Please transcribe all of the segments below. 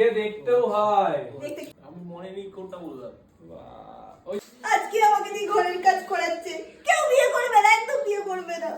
বিয়ে দেখতেও হয়। আমি মনে নেই কোনটা বললাম। আজকে আমাকে দিয়ে ঘরের কাজ করাচ্ছে। কেউ বিয়ে করবে না একদম বিয়ে করবে না।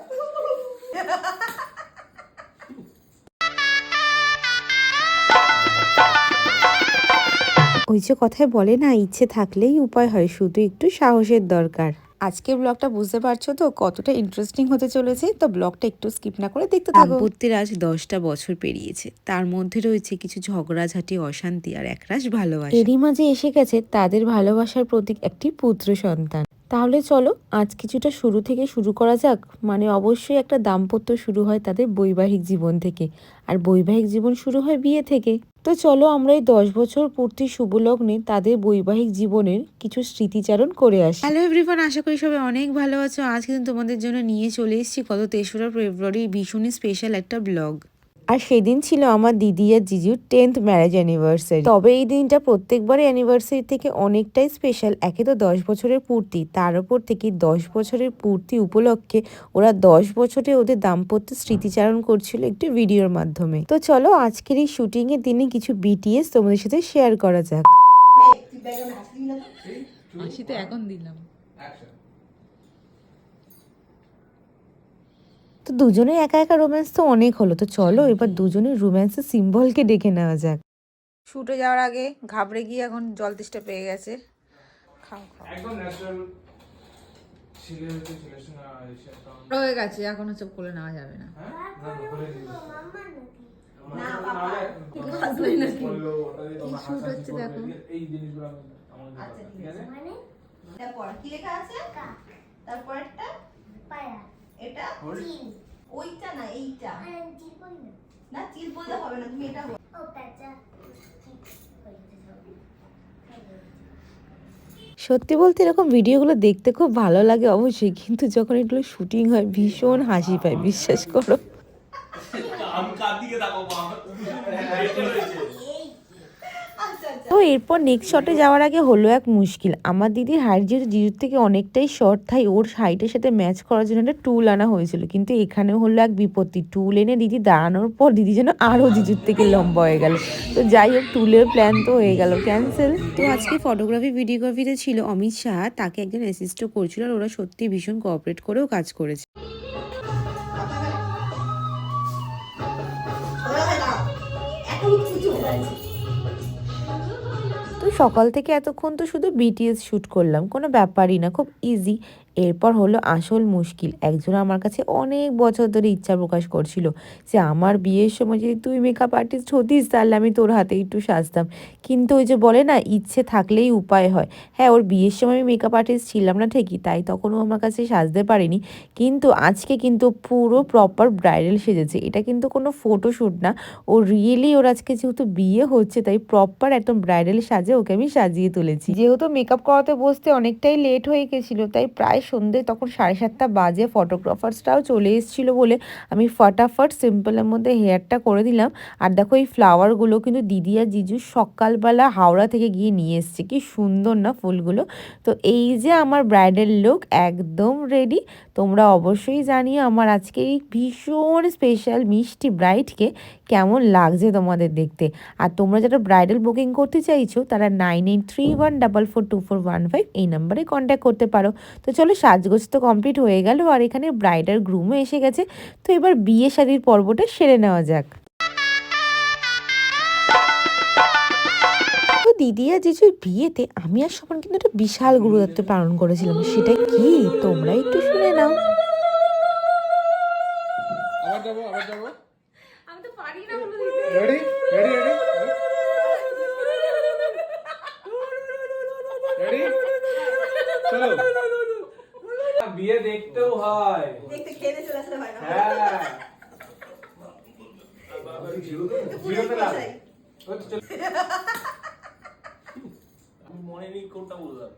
ওই যে কথায় বলে না ইচ্ছে থাকলেই উপায় হয় শুধু একটু সাহসের দরকার। আজকের ব্লগটা বুঝতে পারছ তো কতটা ইন্টারেস্টিং হতে চলেছে? তো ব্লগটা একটু স্কিপ না করে দেখতে থাকো। দাম্পত্যের আজ দশটা বছর পেরিয়েছে। তার মধ্যে রয়েছে কিছু ঝগড়াঝাটি অশান্তি আর একরাশ ভালোবাসা। এরই মাঝে এসে গেছে তাদের ভালোবাসার প্রতীক একটি পুত্র সন্তান। তাহলে চলো আজ কিছুটা শুরু থেকে শুরু করা যাক। মানে অবশ্যই একটা দাম্পত্য শুরু হয় তাদের বৈবাহিক জীবন থেকে। আর বৈবাহিক জীবন শুরু হয় বিয়ে থেকে। তো চলো আমরা এই দশ বছর পূর্তি শুভলগ্নে তাদের বৈবাহিক জীবনের কিছু স্মৃতিচারণ করে আসি। হ্যালো এভরিফান আশা করি সবাই অনেক ভালো আছো। আজ কিন্তু তোমাদের জন্য নিয়ে চলে এসেছি কত তেসরা ফেব্রুয়ারি ভীষণই স্পেশাল একটা ব্লগ আর সেদিন ছিল আমার দিদি আর জিজুর টেন্থ ম্যারেজ অ্যানিভার্সারি তবে এই দিনটা প্রত্যেকবারই অ্যানিভার্সারি থেকে অনেকটাই স্পেশাল একে তো দশ বছরের পূর্তি তার উপর থেকে দশ বছরের পূর্তি উপলক্ষে ওরা দশ বছরে ওদের দাম্পত্য স্মৃতিচারণ করছিল একটি ভিডিওর মাধ্যমে। তো চলো আজকের এই শুটিং এর দিনে কিছু বিটিএস তোমাদের সাথে শেয়ার করা যাক। তো? হাসি তো? এখন দিলাম। তো দুজনের একা একা রোম্যান্স তো অনেক হলো তো চলো এবার দুজনের রোম্যান্সের সিম্বলকে ডেকে নেওয়া যাক। শুটে যাওয়ার আগে ঘাবড়ে গিয়ে এখন জল তেষ্টা পেয়ে গেছে। খাও খাও। হচ্ছে হয়ে গেছে এখন সব কোলে নেওয়া যাবে না। হচ্ছে আছে। পড়। কি লেখা আছে? তারপরেরটা? এটা. ওইটা না এইটা। না। চিল বললে হবে না তুমি এটা সত্যি বলতে এরকম ভিডিওগুলো দেখতে খুব ভালো লাগে অবশ্যই কিন্তু যখন এগুলো শুটিং হয় ভীষণ হাসি পায় বিশ্বাস করো আমি কার দিকে তাকাবো আমার বেঁচে রয়েছে আচ্ছা আচ্ছা তো এরপর নেক্সট শটে যাওয়ার আগে হলো এক মুশকিল। আমার দিদির হাইট যেহেতু জিজুর থেকে অনেকটাই শর্ট তাই ওর হাইটের সাথে ম্যাচ করার জন্য একটা টুল আনা হয়েছিল। কিন্তু এখানেও হলো এক বিপত্তি। টুল এনে দিদি দাঁড়ানোর পর দিদি যেন আরও জিজুর থেকে লম্বা হয়ে গেল। তো যাই হোক টুলের প্ল্যান তো হয়ে গেল। ক্যান্সেল তো আজকে ফটোগ্রাফি ভিডিওগ্রাফিতে ছিল অমিত শাহ। তাকে একজন অ্যাসিস্টও করছিল আর ওরা সত্যি ভীষণ কোঅপারেট করেও কাজ করেছে। সকাল থেকে এতক্ষণ তো শুধু বিটিএস শ্যুট করলাম কোনো ব্যাপারই না খুব ইজি এরপর হলো আসল মুশকিল। একজন আমার কাছে অনেক বছর ধরে ইচ্ছা প্রকাশ করছিল যে আমার বিয়ের সময় যদি তুই মেকআপ আর্টিস্ট হতিস তাহলে আমি তোর হাতে একটু সাজতাম। কিন্তু ওই যে বলে না, ইচ্ছে থাকলেই উপায় হয়। হ্যাঁ ওর বিয়ের সময় আমি মেকআপ আর্টিস্ট ছিলাম না ঠিকই, তাই তখনও আমার কাছে সাজতে পারিনি। কিন্তু আজকে কিন্তু পুরো প্রপার ব্রাইডাল সেজেছে। এটা কিন্তু কোনো ফটোশ্যুট না। ও রিয়েলি ওর আজকে যেহেতু বিয়ে হচ্ছে, তাই প্রপার একদম ব্রাইডাল সাজে ওকে আমি সাজিয়ে তুলেছি। যেহেতু মেকআপ করাতে বসতে অনেকটাই লেট হয়ে গেছিল, তাই প্রায় সন্ধে তখন সাড়ে সাতটা বাজে ফটোগ্রাফার্সটাও চলে এসেছিল বলে আমি ফটাফট সিম্পলের মধ্যে হেয়ারটা করে দিলাম। আর দেখো এই ফ্লাওয়ারগুলো কিন্তু দিদি আর জিজু সকালবেলা হাওড়া থেকে গিয়ে নিয়ে এসছে। কি সুন্দর না ফুলগুলো? তো এই যে আমার ব্রাইডাল লুক একদম রেডি তোমরা অবশ্যই জানিও আমার আজকে এই ভীষণ স্পেশাল মিষ্টি ব্রাইডকে কেমন লাগছে তোমাদের দেখতে। আর তোমরা যারা ব্রাইডাল বুকিং করতে চাইছো, তারা nine eight three one double four two four one five এই নাম্বারে কন্ট্যাক্ট করতে পারো। তো চলো সাজগোজ তো কমপ্লিট হয়ে গেল আর এখানে ব্রাইডাল গ্রুমও এসে গেছে। তো এবার বিয়ে শাদির পর্বটা সেরে নেওয়া যাক। তো দিদি আর জিজুর বিয়েতে আমি আর সমান কিন্তু একটা বিশাল গুরুদত্ত পালন করেছিলাম। সেটা কি? তোমরা একটু শুনে নাও। আবার যাব আবার যাব? আমি তো পারি না বলে রেডি রেডি রেডি রেডি চলো বিয়ে দেখতেও হয়। দেখতে খেয়ে চলে আসলে হয় না। হ্যাঁ। মনে নেই কোনটা বললাম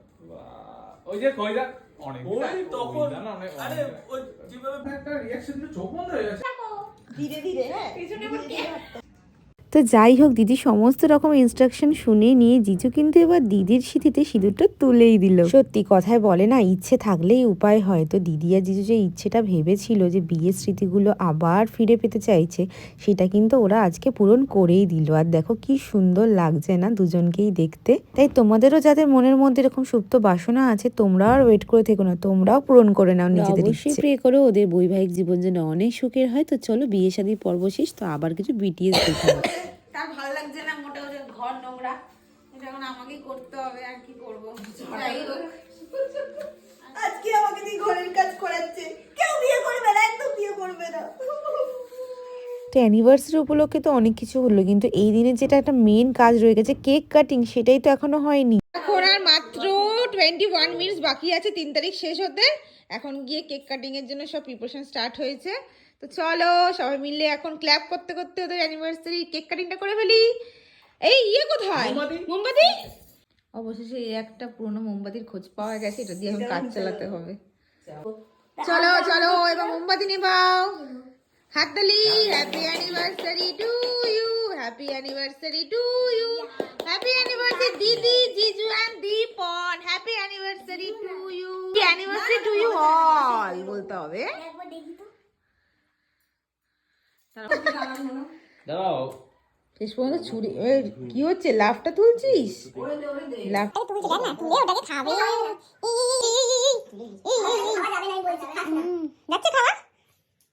ওই যে কইরা অনেক তখন আরে ওই যেভাবে একটা রিঅ্যাকশন চোখ বন্ধ হয়ে গেছে ধীরে ধীরে হ্যাঁ। তো যাই হোক দিদি সমস্ত রকম ইনস্ট্রাকশন শুনে নিয়ে জিজু কিন্তু এবার দিদির স্মৃতিতে সিঁদুরটা তুলেই দিল। সত্যি কথায় বলে না ইচ্ছে থাকলেই উপায় হয়। তো দিদি আর জিজু যে ইচ্ছেটা ভেবেছিল যে বিয়ের স্মৃতিগুলো আবার ফিরে পেতে চাইছে সেটা কিন্তু ওরা আজকে পূরণ করেই দিল। আর দেখো কি সুন্দর লাগছে না দুজনকেই দেখতে। তাই তোমাদেরও যাদের মনের মধ্যে এরকম সুপ্ত বাসনা আছে তোমরাও আর ওয়েট করে থেকো না তোমরাও পূরণ করে নাও নিজেদের ইচ্ছে। প্রে করো ওদের বৈবাহিক জীবন যেন অনেক সুখের হয়। তো চলো বিয়ে শাদী পর্ব শেষ তো আবার কিছু বিটিএস দেখে। তার ভালো লাগছে না মোটা ওদের ঘর নোংরা। এটা এখন আমাকেই করতে হবে আর কি করব? যাই হোক। আজকে আমাকে দিয়ে ঘরের কাজ করাচ্ছে। কেউ বিয়ে করবে না একদম বিয়ে করবে না। তো অ্যানিভার্সারি উপলক্ষে তো অনেক কিছু হলো কিন্তু এই দিনে যেটা একটা মেন কাজ রয়ে গেছে কেক কাটিং সেটাই তো এখনও হয়নি। এখন আর মাত্র টোয়েন্টি ওয়ান মিনিটস বাকি আছে তিন তারিখ শেষ হতে। এখন গিয়ে কেক কাটিং এর জন্য সব প্রিপারেশন স্টার্ট হয়েছে। তো চলো সবাই মিলে এখন ক্ল্যাপ করতে করতে ওদের অ্যানিভার্সারি কেক কাটিংটা করে ফেলি। এই ইয়ে কোথায়? মোমবাতি? মোমবাতি? অবশেষে এই একটা পুরনো মোমবাতির খোঁজ পাওয়া গেছে এটা দিয়ে এখন কাজ চালাতে হবে। চলো। চলো এবার মোমবাতি নিবাও হাততালি happy anniversary to you happy anniversary to you happy anniversary দিদি জিজু and Dipan happy anniversary to you anniversary to you all বলতে হবে। দাঁড়াও শেষ পর্যন্ত ছুরি কি হচ্ছে লাভটা তুলছিস লাভ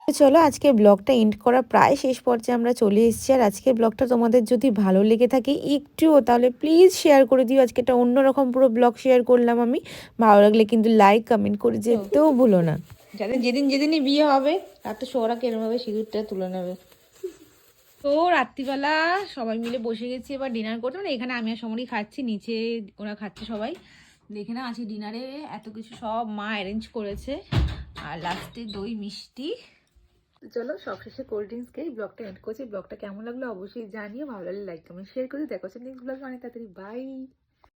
চলো আজকে ব্লগটা এন্ড করা প্রায় শেষ পর্যায়ে আমরা চলে এসেছি আর আজকের ব্লগটা তোমাদের যদি ভালো লেগে থাকে একটুও তাহলে প্লিজ শেয়ার করে দিও আজকে একটা অন্যরকম পুরো ব্লগ শেয়ার করলাম আমি ভালো লাগলে কিন্তু লাইক কমেন্ট করে যেতেও ভুলো না যাদের যেদিন যেদিনই বিয়ে হবে তার তো সৌরাকে এরমভাবে সিঁদুরটা তুলে নেবে। তো রাত্রিবেলা সবাই মিলে বসে গেছি এবার ডিনার করতে। মানে এখানে আমি আর সমরই খাচ্ছি নিচে ওরা খাচ্ছে সবাই। দেখে না আছি ডিনারে এত কিছু সব মা অ্যারেঞ্জ করেছে। আর লাস্টে দই মিষ্টি। তো চলো সবশেষে কোল্ড ড্রিঙ্কস খেয়ে ব্লগটা এন্ড করছি। ব্লগটা কেমন লাগল অবশ্যই জানিও। ভালো লাগলে লাইক কমেন্ট শেয়ার করে দেখো নেক্সট ব্লগ মানে তাড়াতাড়ি। বাই